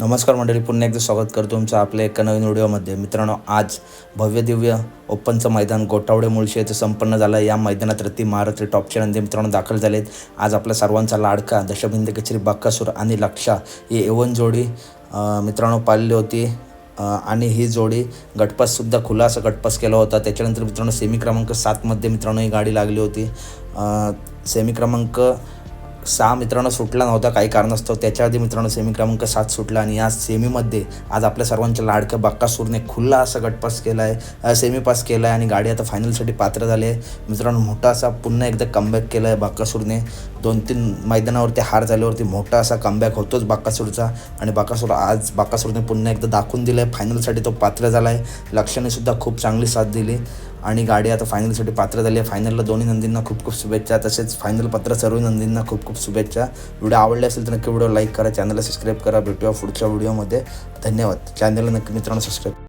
नमस्कार मंडळी पुन्हा एकदा स्वागत करतो तुमचं आपल्या एका नवीन व्हिडिओमध्ये. मित्रांनो आज भव्य दिव्य ओपनचं मैदान गोटावडे मुळशी येथे संपन्न झालं. या मैदानात रती महारथी टॉपचे नंदी मित्रांनो दाखल झालेत. आज आपल्या सर्वांचा लाडका दशबिंद केचरी बाक्कासूर आणि लक्षा ही एवन जोडी मित्रांनो पाळली होती. आणि ही जोडी गटपाससुद्धा खुला असा गटपास केला होता. त्याच्यानंतर मित्रांनो सेमी क्रमांक सातमध्ये मित्रांनो ही गाडी लागली होती. सेमी क्रमांक सहा मित्रांनो सुटला नव्हता काही कारणास्तव त्याच्या आधी मित्रांनो सेमी क्रमांक सात सुटला आणि या सेमीमध्ये आज आपल्या सर्वांच्या लाडक्या बाक्कासूरने खुल्ला असा गटपास केला आहे सेमी पास केला आहे आणि गाडी आता फायनलसाठी पात्र झाली आहे मित्रांनो मोठा असा पुन्हा एकदा कमबॅक केला आहे बाक्कासूरने. दोन तीन मैदानावरती हार झाल्यावरती मोठा असा कमबॅक होतोच बाक्कासूरचा आणि बाकासूर आज बाकासूरने पुन्हा एकदा दाखवून दिलं आहे फायनलसाठी तो पात्र झाला आहे लक्षणेसुद्धा खूप चांगली साथ दिली आणि गाडी आता फायनलसाठी पात्र झाली आहे. फायनलला दोन्ही नंदींना खूप खूप शुभेच्छा तसेच फायनल पत्र सर्व नंदींना खूप खूप शुभेच्छा. व्हिडिओ आवडले असेल तर नक्की व्हिडिओ लाईक करा चॅनलला सबस्क्राईब करा. भेटूया पुढच्या व्हिडिओमध्ये. धन्यवाद. चॅनलला नक्की मित्रांनो सबस्क्राईब